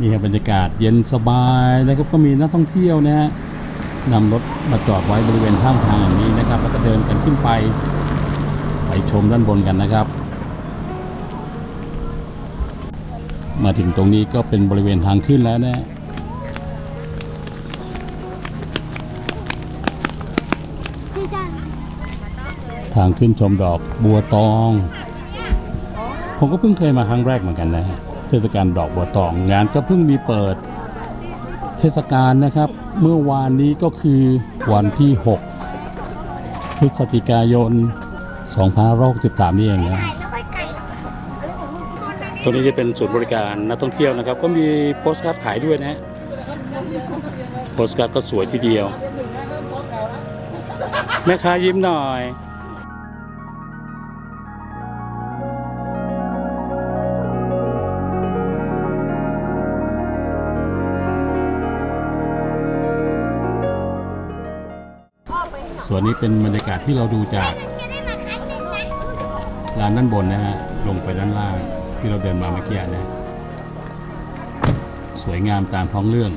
นี่ครับบรรยากาศเย็นสบายนะครับก็มีนักท่องเที่ยวนะฮะนำรถมาจอดไว้บริเวณข้างทางอย่างนี้นะครับ แล้วก็เดินกันขึ้นไป ไปชมด้านบนกันนะครับ มาถึงตรงนี้ก็เป็นบริเวณทางขึ้นแล้วนะทางขึ้นชมดอกบัวตอง ผมก็เพิ่งเคยมาครั้งแรกเหมือนกันนะฮะ เทศกาลดอกบัวตองงานก็เพิ่งมีเปิดเทศกาลนะครับ เมื่อวานนี้ก็คือวันที่ 6 พฤศจิกายน2563นี่เองนะตัวนี้จะเป็นศูนย์บริการนักท่องเที่ยวนะครับ ก็มีโปสการ์ดขายด้วยนะฮะโปสการ์ดก็สวยทีเดียว แม่ค้ายิ้มหน่อย ส่วนนี้เป็นบรรยากาศที่เราดูจากลานด้านบนนะฮะลงไปด้านล่างที่เราเดินมาเมื่อกี้นะสวยงามตามท้องเรื่อง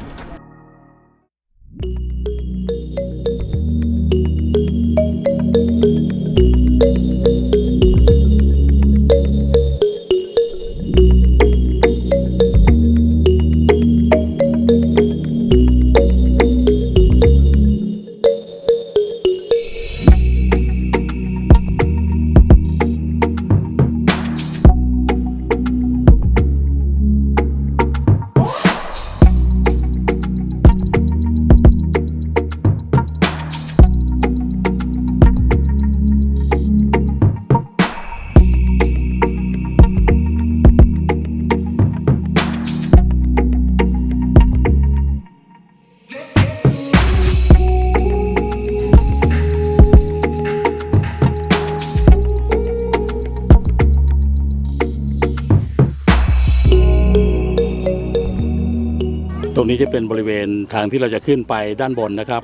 ตรงนี้จะเป็นบริเวณทางที่เราจะขึ้นไปด้านบนนะครับ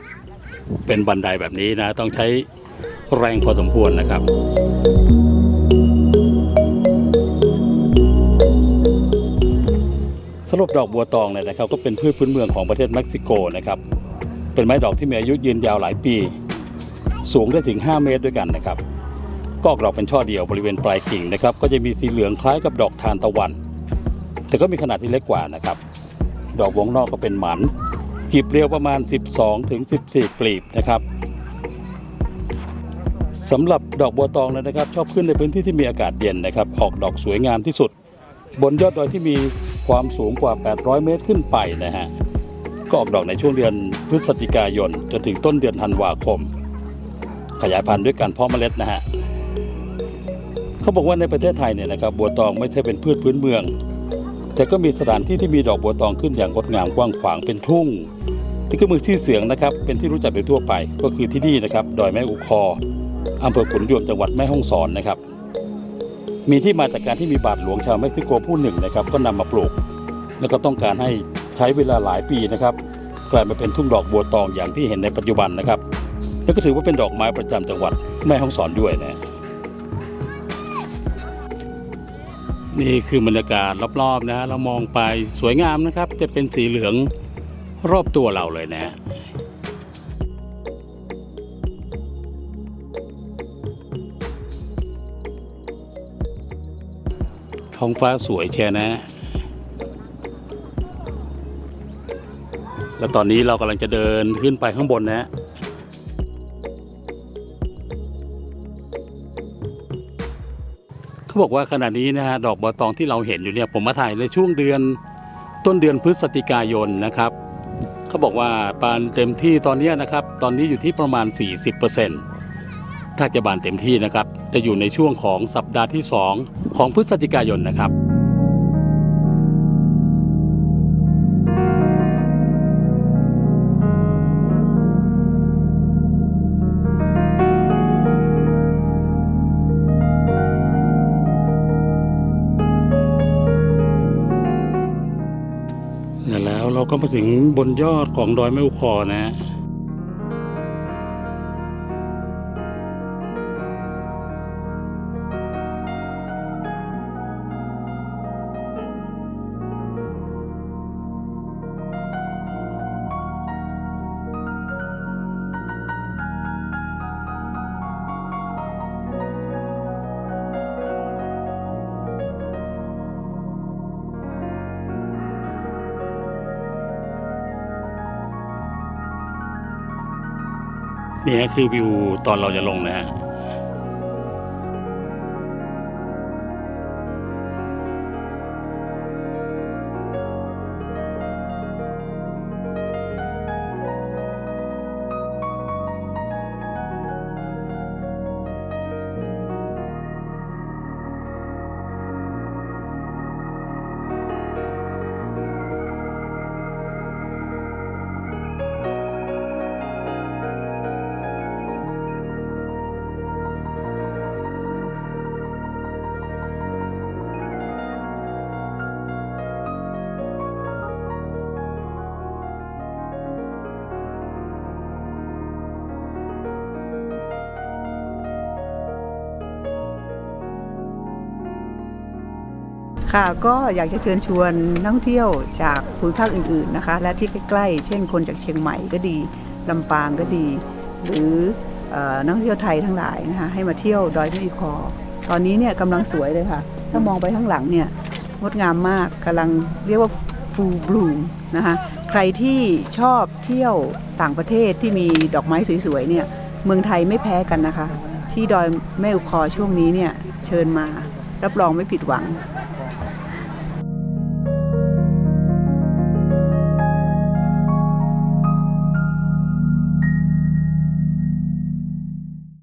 เป็นบันไดแบบนี้นะ ต้องใช้แรงพอสมควรนะครับสรุปดอกบัวตองเนี่ยนะครับก็เป็นพืชพื้นเมืองของประเทศเม็กซิโกนะครับ เป็นไม้ดอกที่มีอายุยืนยาวหลายปี สูงได้ถึง 5 เมตรด้วยกันนะครับก็ออกดอกเป็นช่อเดียวบริเวณปลายกิ่งนะครับ ก็จะมีสีเหลืองคล้ายกับดอกทานตะวัน แต่ก็มีขนาดที่เล็กกว่านะครับ ดอกวงนอกก็เป็นหมันกลีบเรียวประมาณ 12ถึง14 กลีบนะครับสำหรับดอกบัวตองนั้นนะครับ ชอบขึ้นในพื้นที่ที่มีอากาศเย็นนะครับ ออกดอกสวยงามที่สุด บนยอดดอยที่มีความสูงกว่า 800 เมตรขึ้นไปนะฮะก็ออกดอกในช่วงเดือนพฤศจิกายนจนถึงต้นเดือนธันวาคม ขยายพันธุ์ด้วยการเพาะเมล็ดนะฮะเขาบอกว่าในประเทศไทยเนี่ยนะครับบัวตองไม่ใช่เป็นพืชพื้นเมือง แต่ก็มีสถานที่ที่มีดอกบัวตองขึ้นอย่างงดงามกว้างขวางเป็นทุ่งนี่ก็มือที่เสียงนะครับ เป็นที่รู้จักโดยทั่วไป ก็คือที่นี่นะครับ ดอยแม่อุคออำเภอขุนยวมจังหวัดแม่ฮ่องสอนนะครับ มีที่มาจากการที่มีบาทหลวงชาวเม็กซิโกผู้หนึ่งนะครับ ก็นำมาปลูก แล้วก็ต้องการให้ใช้เวลาหลายปีนะครับ กลายมาเป็นทุ่งดอกบัวตองอย่างที่เห็นในปัจจุบันนะครับ แล้วก็ถือว่าเป็นดอกไม้ประจำจังหวัดแม่ฮ่องสอนด้วยนะ นี่คือบรรยากาศรอบๆนะฮะเรามองไปสวยงามนะครับ จะเป็นสีเหลืองรอบตัวเราเลยนะท้องฟ้าสวยแช่นะ แล้วตอนนี้เรากำลังจะเดินขึ้นไปข้างบนนะ เขาบอกว่าขณะนี้นะฮะดอกบัวตองที่เราเห็นอยู่เนี่ยผมมาถ่ายในช่วงเดือนต้นเดือนพฤศจิกายนนะครับเขาบอกว่าบานเต็มที่ตอนนี้นะครับ ตอนนี้อยู่ที่ประมาณ 40%ถ้าจะบานเต็มที่นะครับ จะอยู่ในช่วงของสัปดาห์ที่ 2 ของพฤศจิกายนนะครับ เราก็มาถึงบนยอดของดอยแม่อุคอนะ นี่ฮะคือวิวตอนเราจะลงนะฮะ ค่ะก็อยากจะเชิญชวนนักท่องเที่ยวจากภูมิภาคอื่นๆนะคะ และที่ใกล้ๆ เช่นคนจากเชียงใหม่ก็ดีลำปางก็ดี หรืออนักท่องเที่ยวไทยทั้งหลายนะคะให้มาเที่ยวดอยที่อีคอ ตอนนี้เนี่ยกำลังสวยเลยค่ะ ถ้ามองไปข้างหลังเนี่ยงดงามมากกำลังเรียกว่าฟูบลูมนะคะใครที่ชอบเที่ยวต่างประเทศที่มีดอกไม้สวยๆเนี่ยเมืองไทยไม่แพ้กันนะคะ ที่ดอยแม่อุคอช่วงนี้เนี่ยเชิญมารับรองไม่ผิดหวัง